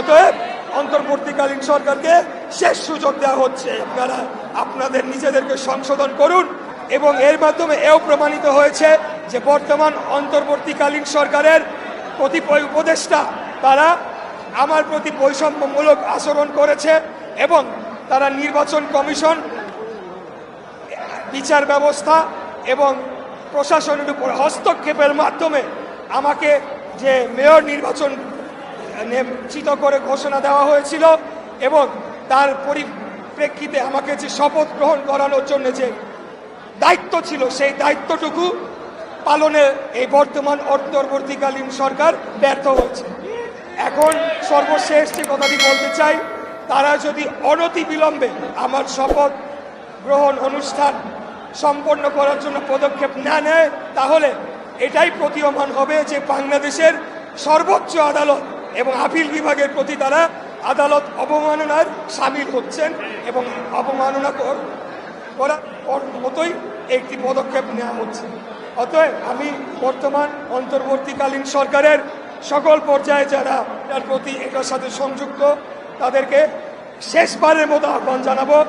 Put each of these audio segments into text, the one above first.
অতএব অন্তর্বর্তীকালীন সরকারকে শেষ সুযোগ দেওয়া হচ্ছে। আপনারা, আপনাদের নিজেদেরকে সংশোধন করুন এবং এর মাধ্যমে এও প্রমাণিত হয়েছে যে বর্তমান অন্তর্বর্তীকালীন সরকারের কতিপয় উপদেষ্টা, তারা আমার প্রতি বৈষম্যমূলক আচরণ করেছে এবং তারা নির্বাচন কমিশন, বিচার ব্যবস্থা এবং প্রশাসনের উপর হস্তক্ষেপের মাধ্যমে আমাকে যে মেয়র নির্বাচন নিশ্চিত করে ঘোষণা দেওয়া হয়েছিল এবং তার পরিপ্রেক্ষিতে আমাকে যে শপথ গ্রহণ করানোর জন্য যে দায়িত্ব ছিল, সেই দায়িত্বটুকু পালনে এই বর্তমান অন্তর্বর্তীকালীন সরকার ব্যর্থ হয়েছে। এখন সর্বশেষ যে কথাটি বলতে চাই, তারা যদি অনতি বিলম্বে আমার শপথ গ্রহণ অনুষ্ঠান সম্পন্ন করার জন্য পদক্ষেপ না নেয়, তাহলে এটাই প্রতীয়মান হবে যে বাংলাদেশের সর্বোচ্চ আদালত এবং আপিল বিভাগের প্রতি তারা আদালত অবমাননার সামিল হচ্ছেন এবং অবমাননা কর- করার মতোই একটি পদক্ষেপ নেওয়া হচ্ছে। অতএব আমি বর্তমান অন্তর্বর্তীকালীন সরকারের সকল পর্যায়ে যারা তার প্রতি এটার সাথে সংযুক্ত, তাদেরকে শেষবারের মতো আহ্বান জানাব,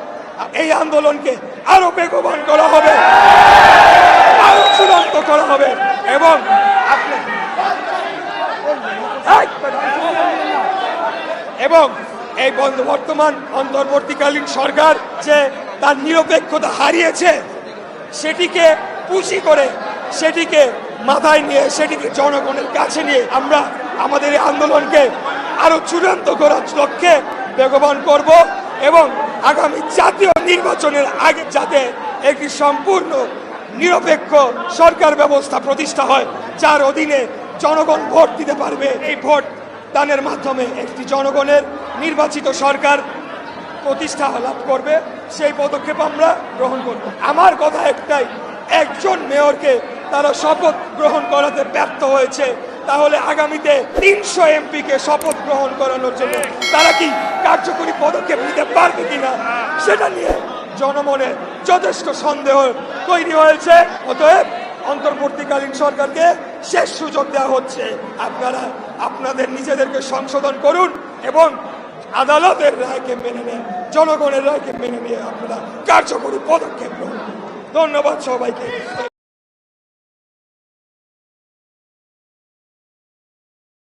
এই আন্দোলনকে আরও বেগবান করা হবে আরও চূড়ান্ত করা হবে এবং এবং এই বর্তমান অন্তর্বর্তীকালীন সরকার যে তার নিরপেক্ষতা হারিয়েছে, সেটিকে পুঁজি করে সেটিকে মাথায় নিয়ে, সেটিকে জনগণের কাছে নিয়ে আমরা আমাদের এই আন্দোলনকে আরও চূড়ান্ত করার লক্ষ্যে বেগবান করব এবং আগামী জাতীয় নির্বাচনের আগে যাতে একটি সম্পূর্ণ নিরপেক্ষ সরকার ব্যবস্থা প্রতিষ্ঠা হয়, যার অধীনে জনগণ ভোট দিতে পারবে। এই ভোট দানের মাধ্যমে একটি জনগণের নির্বাচিত সরকার প্রতিষ্ঠা লাভ করবে, সেই পদক্ষেপ আমরা গ্রহণ করব। আমার কথা একটাই, একজন মেয়রকে তারা শপথ গ্রহণ করাতে ব্যর্থ হয়েছে, তাহলে আগামীতে তিনশো এমপিকে শপথ গ্রহণ করানোর জন্য তারা কি কার্যকরী পদক্ষেপ নিতে পারবে কিনা, সেটা নিয়ে জনমনে যথেষ্ট সন্দেহ তৈরি হয়েছে। অতএব অন্তর্বর্তীকালীন সরকারকে শেষ সুযোগ দেওয়া হচ্ছে। আপনারা, আপনাদের নিজেদেরকে সংশোধন করুন এবং আদালতের রায়কে মেনে নেন, জনগণের রায়কে মেনে নিয়ে আপনারা কার্যকরী পদক্ষেপ গ্রহণ ধন্যবাদ সবাইকে।